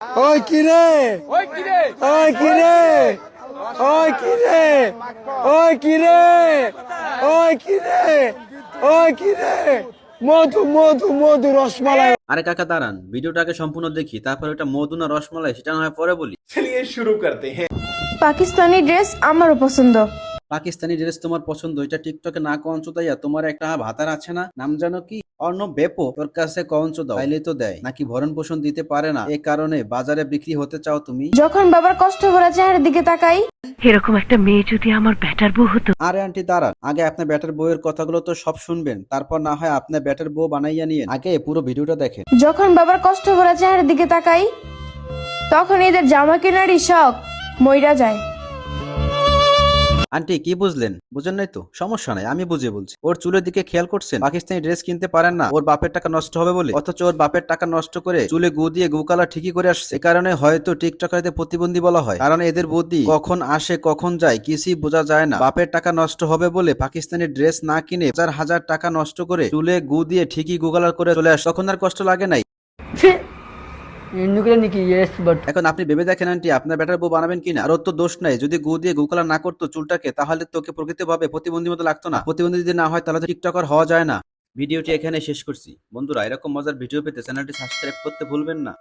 ওই ওই কিরে ওই ওই কিরে ওই কিরে ওই কিরে ওই কিরে মধু মধু মধু রসমালাই। আরে কাকা দাঁড়ান। ভিডিওটাকে সম্পূর্ণ দেখি তারপর ওটা মধু না রসমালাই সেটা না হয় পরে বলি। চলিয়ে শুরু করতে हैं পাকিস্তানি ড্রেস আমারও পছন্দ। পাকিস্তানি ড্রেস তোমার পছন্দ এটা টিকটকে না কঞ্চ দাইয়া তোমার একটা ভাতার আছে না? নাম জানো কি? অর্ণ বেপো তোর কাছে কঞ্চ দাও তাইলে তো দেয় নাকি ভরণ পোষণ দিতে পারে না? এ কারণে বাজারে বিক্রি হতে চাও তুমি? যখন বাবার কষ্ট করা চেহারার দিকে তাকাই এরকম একটা মেয়ে যদি আমার ব্যাটার বউ হতো। আরে আন্টি দাঁড়ান। আগে আপনার ব্যাটার বউয়ের কথাগুলো তো সব শুনবেন তারপর না হয় আপনার ব্যাটার বউ বানাইয়া নিয়ে আগে পুরো ভিডিওটা দেখেন। যখন বাবার কষ্ট করা চেহারার দিকে তাকাই তখন এদের জামা কেনারই শখ মইরা যায়। আন্টি, কি বুঝলেন? বুঝেন নাই তো? সমস্যা নাই, আমি বুঝে বলছি। ওর চুলের দিকে খেয়াল করছেন? পাকিস্তানি ড্রেস কিনতে পারেন না? ওর বাপের টাকা নষ্ট হবে বলে? অথচ ওর বাপের টাকা নষ্ট করে চুলে গু দিয়ে গু কালার ঠিকই করে আসছে। এ কারণে হয়তো টিকটকারদের প্রতিবন্ধী বলা হয়। কারণ এদের বুদ্ধি কখন আসে, কখন যায়, কিছুই বোঝা যায় না। বাপের টাকা নষ্ট হবে বলে পাকিস্তানি ড্রেস না কিনে হাজার হাজার টাকা নষ্ট করে চুলে গু দিয়ে ঠিকই গু কালার করে চলে আসে। তখন আর কষ্ট লাগে নাই। এখন আপনি ভেবে দেখেন, আন্টি, আপনার ব্যাটার বউ বানাবেন কিনা? আর তো দোষ নাই। যদি গু দিয়ে গুকলা না করতো চুলটাকে, তাহলে তোকে প্রকৃত ভাবে প্রতিবন্ধী মতো লাগতো না। প্রতিবন্ধী যদি না হয়, তাহলে তো টিকটকার হওয়া যায় না। ভিডিওটি এখানে শেষ করছি। বন্ধুরা, এরকম মজার ভিডিও পেতে চ্যানেলটি সাবস্ক্রাইব করতে ভুলবেন না।